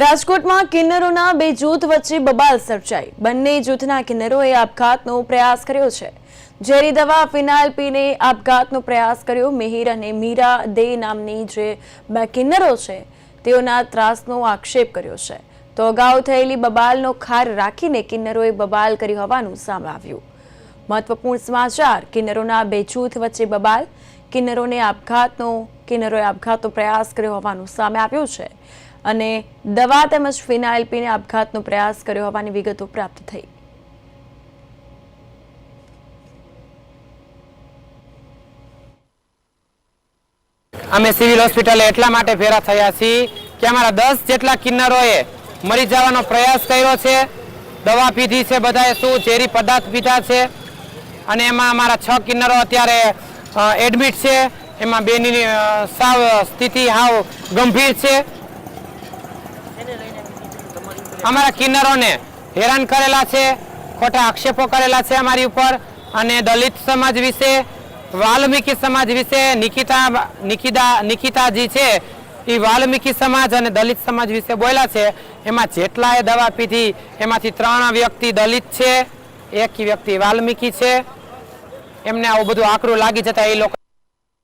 રાજકોટમાં કિન્નરોના બે જૂથ વચ્ચે બબાલ સર્જાઈ. બંને જૂથના કિન્નરોએ આપઘાતનો પ્રયાસ કર્યો છે. ઝેરી દવા, ફિનાઇલ પીને આપઘાતનો પ્રયાસ કર્યો. મિહિર અને મીરા દે નામની જે બે કિન્નરો છે, તેઓના ત્રાસનો આક્ષેપ કર્યો છે. તો અગાઉ થયેલી બબાલનો ખાર રાખીને કિન્નરોએ બબાલ કરી હોવાનું સામે આવ્યું મહત્વપૂર્ણ સમાચાર, કિન્નરોના બે જૂથ વચ્ચે બબાલ. કિન્નરોને આપઘાતનો, કિન્નરોએ આપઘાતનો પ્રયાસ કર્યો હોવાનું સામે આવ્યું છે. અને દવા તેમજ ફિનાઇલ પીને આપઘાતનો પ્રયાસ કર્યો હોવાની વિગતો પ્રાપ્ત થઈ. અમે સિવિલ હોસ્પિટલે એટલા માટે ભેરા થયા છીએ કે અમારા દસ જેટલા કિન્નરોએ મરી જવાનો પ્રયાસ કર્યો છે. દવા પીધી છે બધાએ, શું ઝેરી પદાર્થ પીધા છે. અને એમાં અમારા છ કિન્નરો અત્યારે એડમિટ છે. એમાં બેની સાવ, સ્થિતિ હાવ ગંભીર છે. અમારા કિન્નરોને હેરાન કરેલા છે, ખોટા આક્ષેપો કરેલા છે અમારી ઉપર. અને દલિત સમાજ વિશે, વાલ્મીકી સમાજ વિશે નિકિતા નિકિતા નિકિતાજી છે, એ વાલ્મીકી સમાજ અને દલિત સમાજ વિશે બોલ્યા છે. એમાં જેટલાએ દવા પીધી, એમાંથી ત્રણ વ્યક્તિ દલિત છે, એક વ્યક્તિ વાલ્મીકી છે. એમને આવું બધું આકરું લાગી જતા એ લોકો